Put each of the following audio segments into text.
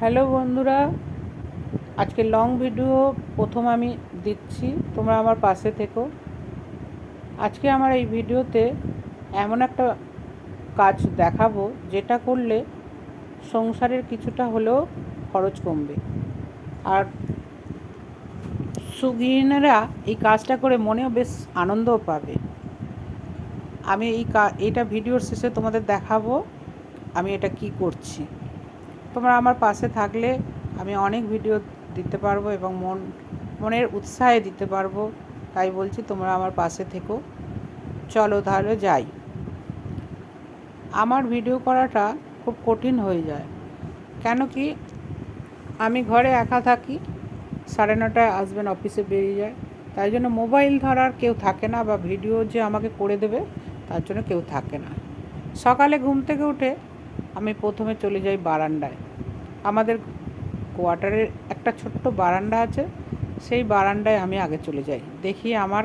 Hello বন্ধুরা, আজকে long video প্রথম আমি দিচ্ছি, তোমরা আমার পাশে থেকো। আজকে আমার এই ভিডিওতে এমন একটা কাজ দেখাবো, যেটা করলে সংসারের কিছুটা হলেও খরচ কমবে। আর সুগৃহিণীরা এই কাজটা করে মনেও বেশ আনন্দও পাবে। আমি এই কা, এইটা ভিডিওর শেষে তোমাদের দেখাবো, আমি এটা কি করছি। তোমরা আমার পাশে থাকলে আমি অনেক ভিডিও দিতে পারব এবং মন, মনের উৎসাহে দিতে পারব। তাই বলছি তোমরা আমার পাশে থেকো। চলো তাহলে যাই। আমার ভিডিও করাটা খুব কঠিন হয়ে যায়। কেন কি আমি ঘরে একা থাকি, সাড়ে নটায় আসবেন অফিসে বেরিয়ে যায়। তাই জন্য মোবাইল ধরার কেউ থাকে না বা ভিডিও যে আমাকে করে দেবে, তার জন্য কেউ থাকে না। সকালে ঘুম থেকে উঠে আমি প্রথমে চলে যাই বারান্দায়। আমাদের কোয়ার্টারের একটা ছোট্ট বারান্দা আছে, সেই বারান্দায় আমি আগে চলে যাই। দেখি আমার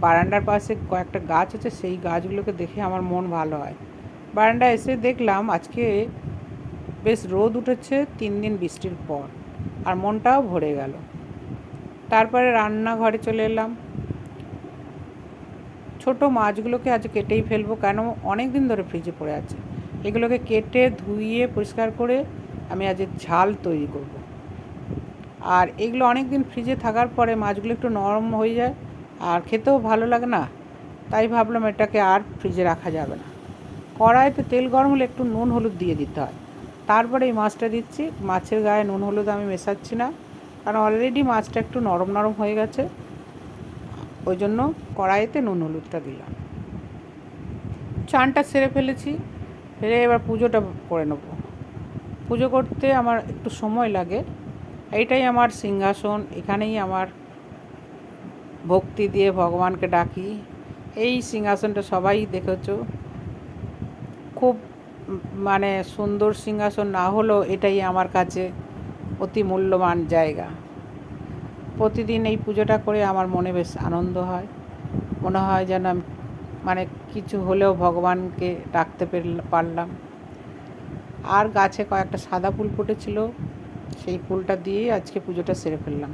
বারান্দার পাশে কয়েকটা গাছ আছে, সেই গাছগুলোকে দেখে আমার মন ভালো হয়। বারান্দায় এসে দেখলাম আজকে বেশ রোদ উঠেছে, তিন দিন বৃষ্টির পর, আর মনটাও ভরে গেল। তারপরে রান্নাঘরে চলে এলাম। ছোট মাছগুলোকে আজ কেটেই ফেলব, কেন? অনেক দিন ধরে ফ্রিজে পড়ে আছে। এগুলোকে কেটে ধুইয়ে পরিষ্কার করে আমি আজ ঝাল তৈরি করব। আর এগুলো অনেক দিন ফ্রিজে থাকার পরে মাছগুলো একটু নরম হয়ে যায় আর খেতেও ভালো লাগে না, তাই ভাবলাম এটাকে আর ফ্রিজে রাখা যাবে না। কড়াইতে তেল গরম হলে একটু নুন হলুদ দিয়ে দিতে হয়। তারপরে এই মাছটা দিচ্ছি, মাছের গায়ে নুন হলুদ আমি মেশাচ্ছি না, কারণ অলরেডি মাছটা একটু নরম নরম হয়ে গেছে। ওই জন্য কড়াইতে নুন হলুদটা দিলাম। চানটা সেরে ফেলেছি ফেলে এবার পুজোটা করে নেব। পুজো করতে আমার একটু সময় লাগে। এইটাই আমার সিংহাসন, এখানেই আমার ভক্তি দিয়ে ভগবানকে ডাকি। এই সিংহাসনটা সবাই দেখেছ। খুব মানে সুন্দর সিংহাসন, না হলেও এটাই আমার কাছে অতি মূল্যবান জায়গা। প্রতিদিন এই পুজোটা করে আমার মনে বেশ আনন্দ হয়। মনে হয় যেন আমি মানে কিছু হলেও ভগবানকে ডাকতে পারলাম। আর গাছে কয়েকটা সাদা ফুল ফুটেছিল, সেই ফুলটা দিয়ে আজকে পুজোটা সেরে ফেললাম।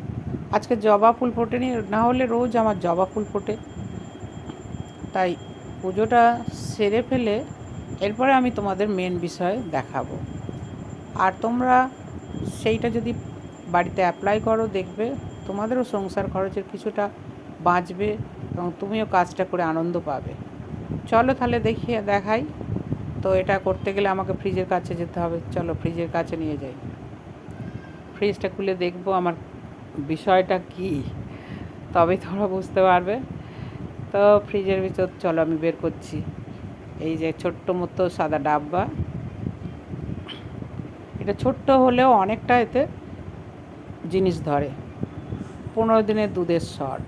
আজকে জবা ফুল ফোটেনি, না হলে রোজ আমার জবা ফুল ফোটে। তাই পুজোটা সেরে ফেলে এরপরে আমি তোমাদের মেন বিষয় দেখাবো। আর তোমরা সেইটা যদি বাড়িতে অ্যাপ্লাই করো, দেখবে তোমাদেরও সংসার খরচের কিছুটা বাঁচবে। এবং তুমিও কাজটা করে আনন্দ পাবে। চলো তাহলে দেখিয়ে দেখাই। তো এটা করতে গেলে আমাকে ফ্রিজের কাছে যেতে হবে। চলো ফ্রিজের কাছে নিয়ে যাই। ফ্রিজটা খুলে দেখব আমার বিষয়টা কি। তবেই তোমরা বুঝতে পারবে। তো ফ্রিজের ভিতর, চলো আমি বের করছি। এই যে ছোট্ট মতো সাদা ডাব্বা। এটা ছোট্ট হলেও অনেকটা এতে জিনিস ধরে। পনেরো দিনের দুধের শট।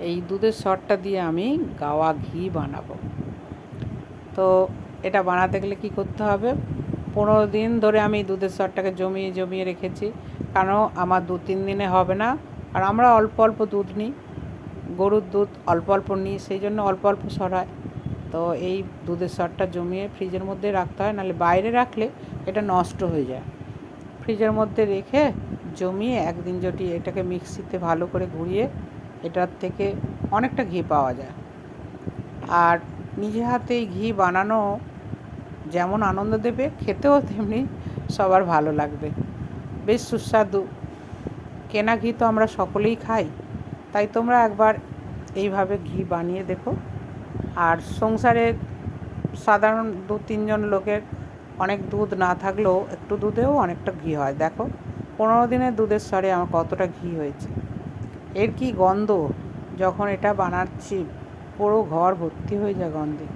এই দুধের সরটা দিয়ে আমি গাওয়া ঘি বানাবো। তো এটা বানাতে গেলে কী করতে হবে? পনেরো দিন ধরে আমি দুধের সরটাকে জমিয়ে জমিয়ে রেখেছি। কারণ আমার দু তিন দিনে হবে না। আর আমরা অল্প অল্প দুধ নিই। গরুর দুধ অল্প অল্প নিই, সেই জন্য অল্প অল্প সরায় তো এই দুধের সরটা জমিয়ে ফ্রিজের মধ্যে রাখতে হয়। নাহলে বাইরে রাখলে এটা নষ্ট হয়ে যায়। ফ্রিজের মধ্যে রেখে জমিয়ে একদিন যদি এটাকে মিক্সিতে ভালো করে ঘুরিয়ে এটার থেকে অনেকটা ঘি পাওয়া যায়। আর নিজে হাতে ঘি বানানো যেমন আনন্দ দেবে, খেতেও তেমনি সবার ভালো লাগবে। বেশ সুস্বাদু। কেনা ঘি তো আমরা সকলেই খাই, তাই তোমরা একবার এইভাবে ঘি বানিয়ে দেখো। আর সংসারে সাধারণ দু তিনজন লোকের অনেক দুধ না থাকলেও একটু দুধেও অনেকটা ঘি হয়। দেখো, পনেরো দিনের দুধের স্বরে আমার কতটা ঘি হয়েছে। এর কি গন্ধ? যখন এটা বানাচ্ছি, পুরো ঘর ভর্তি হয়ে যায় গন্ধে।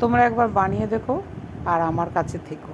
তোমরা একবার বানিয়ে দেখো আর আমার কাছে থেকো।